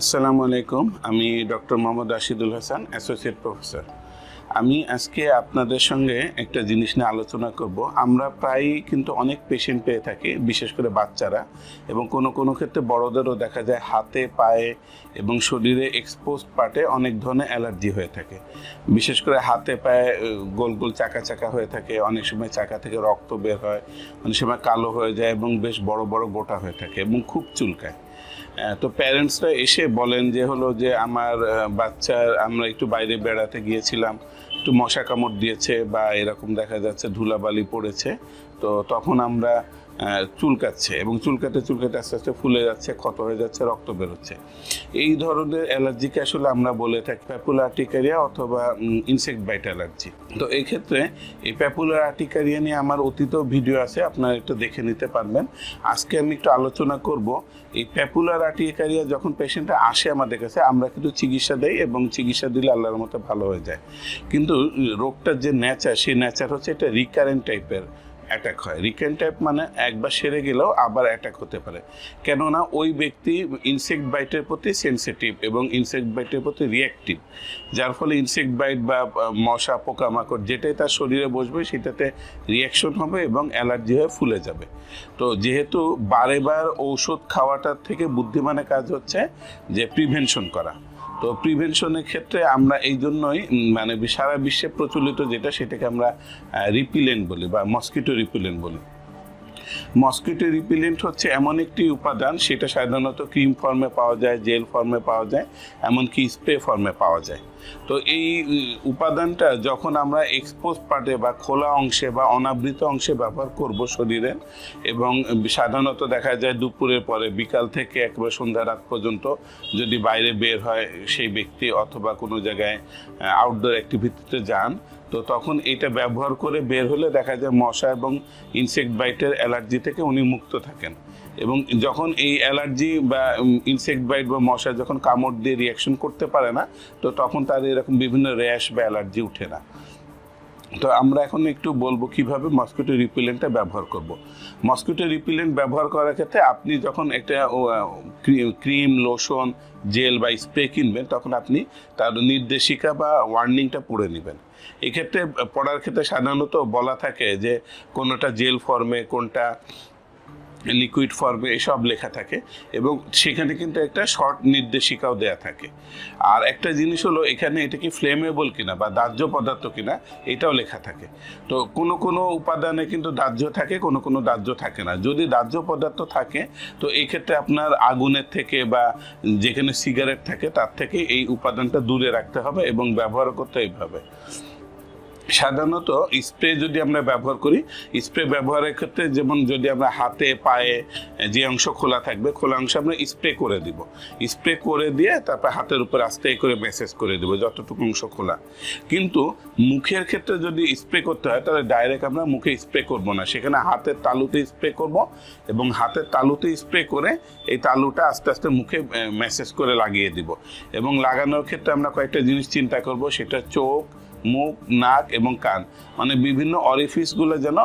আসসালামু আলাইকুম, আমি doctor Mohammad Rashidul Hasan, associate professor. আমি আজকে আপনাদের সঙ্গে একটা জিনিস নিয়ে আলোচনা করব। আমরা প্রায়ই কিন্তু অনেক পেশেন্ট পেয়ে থাকি, বিশেষ করে বাচ্চারা, এবং কোনো কোনো ক্ষেত্রে বড়দেরও দেখা যায় হাতে, পায়ে এবং শরীরে এক্সপোজ পার্টে অনেক ধরনের অ্যালার্জি হয়ে থাকে। বিশেষ করে হাতে, পায়ে গোল গোল চাকা চাকা হয়ে থাকে, অনেক সময় চাকা থেকে রক্ত বের হয়, অনেক সময় কালো হয়ে যায় এবং বেশ বড় বড় গোটা হয়ে থাকে এবং খুব চুলকায়। তো প্যারেন্টসরা এসে বলেন যে হলো যে আমার বাচ্চার আমরা একটু বাইরে বেড়াতে গিয়েছিলাম, একটু মশা কামড় দিয়েছে বা এরকম দেখা যাচ্ছে ধুলাবালি পড়েছে। তো তখন আমরা চুলকাচ্ছে এবং চুলকাতে চুলকাতে আস্তে আস্তে ফুলে যাচ্ছে, ক্ষত হয়ে যাচ্ছে, রক্ত বেরোচ্ছে। এই ধরনের অ্যালার্জিকে আসলে আমরা বলে থাকি প্যাপুলার আর্টিকারিয়া অথবা ইনসেক্ট বাইট অ্যালার্জি তো এই ক্ষেত্রে এই প্যাপুলার আর্টিকারিয়া নিয়ে আমার অতীত ভিডিও আছে, আপনারা একটু দেখে নিতে পারবেন। আজকে আমি একটু আলোচনা করব, এই প্যাপুলার আর্টিকারিয়া যখন পেশেন্টটা আসে আমাদের কাছে, আমরা কিন্তু চিকিৎসা দেই এবং চিকিৎসা দিলে আল্লাহর মতো ভালো হয়ে যায়। কিন্তু রোগটার যে নেচার সেই নেচার হচ্ছে এটা রিকারেন্ট টাইপের অ্যাটাক হয়। রিকারেন্ট টাইপ মানে একবার সেরে গেলেও আবার অ্যাটাক হতে পারে। কেননা ওই ব্যক্তি ইনসেক্ট বাইটের প্রতি সেনসিটিভ এবং ইনসেক্ট বাইটের প্রতি রিয়াক্টিভ যার ফলে ইনসেক্ট বাইট বা মশা, পোকামাকড় যেটাই তার শরীরে বসবে, সেটাতে রিয়াকশন হবে এবং অ্যালার্জি হয়ে ফুলে যাবে। তো যেহেতু বারে বার ঔষধ খাওয়াটার থেকে বুদ্ধিমানের কাজ হচ্ছে যে প্রিভেনশন করা। তো প্রিভেনশনের ক্ষেত্রে আমরা এই জন্যই মানে সারা বিশ্বে প্রচলিত যেটা, সেটাকে আমরা রিপিলেন্ট বলি বা মস্কিটো রিপিলেন্ট বলি। মস্কিটো রিপিলেন্ট হচ্ছে এমন একটি উপাদান, সেটা সাধারণত ক্রিম ফর্মে পাওয়া যায়, জেল ফর্মে পাওয়া যায়, এমনকি স্প্রে ফর্মে পাওয়া যায়। তো এই উপাদানটা যখন আমরা এক্সপোজ পার্টে বা খোলা অংশে বা অনাবৃত অংশে ব্যবহার করব শরীরে এবং সাধারণত দেখা যায় দুপুরের পরে, বিকাল থেকে একবার সন্ধ্যা রাত পর্যন্ত যদি বাইরে বের হয় সেই ব্যক্তি অথবা কোনো জায়গায় আউটডোর অ্যাক্টিভিটিতে যান তো তখন এটা ব্যবহার করে বের হলে দেখা যায় মশা এবং ইনসেক্ট বাইটের অ্যালার্জি থেকে উনি মুক্ত থাকেন। এবং যখন এই অ্যালার্জি বা ইনসেক্ট বাইট বা মশা যখন কামড় দিয়ে রিয়াকশন করতে পারে না, তো তখন তার এরকম বিভিন্ন র্যাশ বা অ্যালার্জি উঠে না। তো আমরা এখন একটু বলব কীভাবে মসকিটো রিপিলেন্টটা ব্যবহার করব। মসকিটো রিপিলেন্ট ব্যবহার করার ক্ষেত্রে আপনি যখন একটা ক্রিম লোশন জেল বা স্প্রে কিনবেন, তখন আপনি তার নির্দেশিকা বা ওয়ার্নিংটা পড়ে নেবেন। এক্ষেত্রে, পড়ার ক্ষেত্রে সাধারণত বলা থাকে যে, কোনোটা জেল ফর্মে কোনটা লিকুইড ফর্মে এসব লেখা থাকে এবং সেখানে কিন্তু একটা শর্ট নির্দেশিকাও দেয়া থাকে। আর একটা জিনিস হলো, এখানে এটা কি ফ্লেমেবল কিনা বা দাহ্য পদার্থ কিনা, এটাও লেখা থাকে। তো কোনো কোনো উপাদানে কিন্তু দাহ্য থাকে, কোনো কোনো দাহ্য থাকে না। যদি দাহ্য পদার্থ থাকে, তো এই ক্ষেত্রে আপনার আগুনের থেকে বা যেখানে সিগারেট থাকে, তার থেকে এই উপাদানটা দূরে রাখতে হবে এবং ব্যবহার করতে এইভাবে সাধারণত স্প্রে যদি আমরা ব্যবহার করি, স্প্রে ব্যবহারের ক্ষেত্রে যেমন যদি আমরা হাতে, পায়ে, যে অংশ খোলা থাকবে, খোলা অংশ আমরা স্প্রে করে দিব। স্প্রে করে দিয়ে তারপর হাতের উপর আস্তে করে মেসেজ করে দিব যতটুকু অংশ খোলা। কিন্তু মুখের ক্ষেত্রে যদি স্প্রে করতে হয়, তাহলে ডাইরেক্ট আমরা মুখে স্প্রে করব না। সেখানে হাতের তালুতে স্প্রে করব এবং হাতের তালুতে স্প্রে করে এই তালুটা আস্তে আস্তে মুখে মেসেজ করে লাগিয়ে দিব। এবং লাগানোর ক্ষেত্রে আমরা কয়েকটা জিনিস চিন্তা করব, সেটা চোখ মুখ, নাক এবং কান। মানে বিভিন্ন অরিফিসগুলো যেন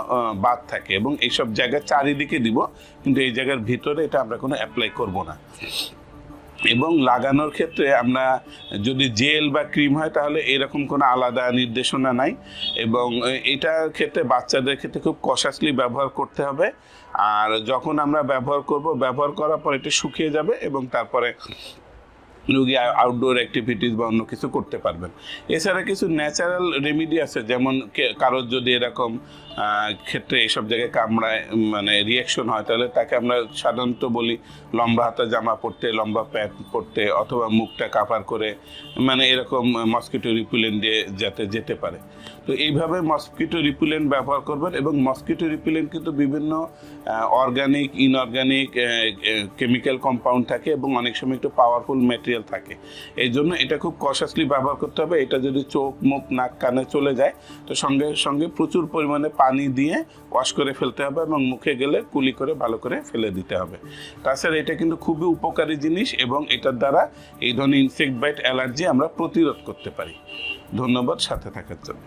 বাদ থাকে এবং এইসব জায়গায় চারিদিকে দিব, কিন্তু এই জায়গার ভিতরে এটা আমরা কোনো অ্যাপ্লাই করব না। এবং লাগানোর ক্ষেত্রে আমরা যদি জেল বা ক্রিম হয়, তাহলে এরকম কোনো আলাদা নির্দেশনা নাই এবং এটার ক্ষেত্রে বাচ্চাদের ক্ষেত্রে খুব কশাসলি ব্যবহার করতে হবে। আর যখন আমরা ব্যবহার করব, ব্যবহার করার পর এটা শুকিয়ে যাবে এবং তারপরে রুগী আউটডোর অ্যাক্টিভিটিস বা অন্য কিছু করতে পারবেন। এছাড়া কিছু ন্যাচারাল রেমিডি আছে, যেমন কারোর যদি এরকম ক্ষেত্রে এসব জায়গায় কামড়ায় মানে রিয়াকশন হয়, তাহলে তাকে আমরা সাধারণত বলি লম্বা হাতা জামা পরতে, লম্বা প্যান্ট পরতে, অথবা মুখটা কাভার করে মানে এরকম মস্কিটো রিপুলেন্ট দিয়ে যাতে যেতে পারে। তো এইভাবে মসকিটো রিপুলেন্ট ব্যবহার করবেন এবং মসকিটো রিপুলেন্ট কিন্তু বিভিন্ন অর্গানিক ইনঅর্গানিক কেমিক্যাল কম্পাউন্ড থাকে এবং অনেক সময় একটু পাওয়ারফুল ম্যাটেরিয়াল থাকে। এই জন্য এটা খুব কশাসলি ব্যবহার করতে হবে। এটা যদি চোখ, মুখ, নাক, কানে চলে যায়, তো সঙ্গে সঙ্গে প্রচুর পরিমাণে পানি দিয়ে ওয়াশ করে ফেলতে হবে এবং মুখে গেলে কুলি করে ভালো করে ফেলে দিতে হবে। তাছাড়া এটা কিন্তু খুবই উপকারী জিনিস এবং এটার দ্বারা এই ধরনের ইনসেক্ট বাইট অ্যালার্জি আমরা প্রতিরোধ করতে পারি। ধন্যবাদ সাথে থাকার জন্য।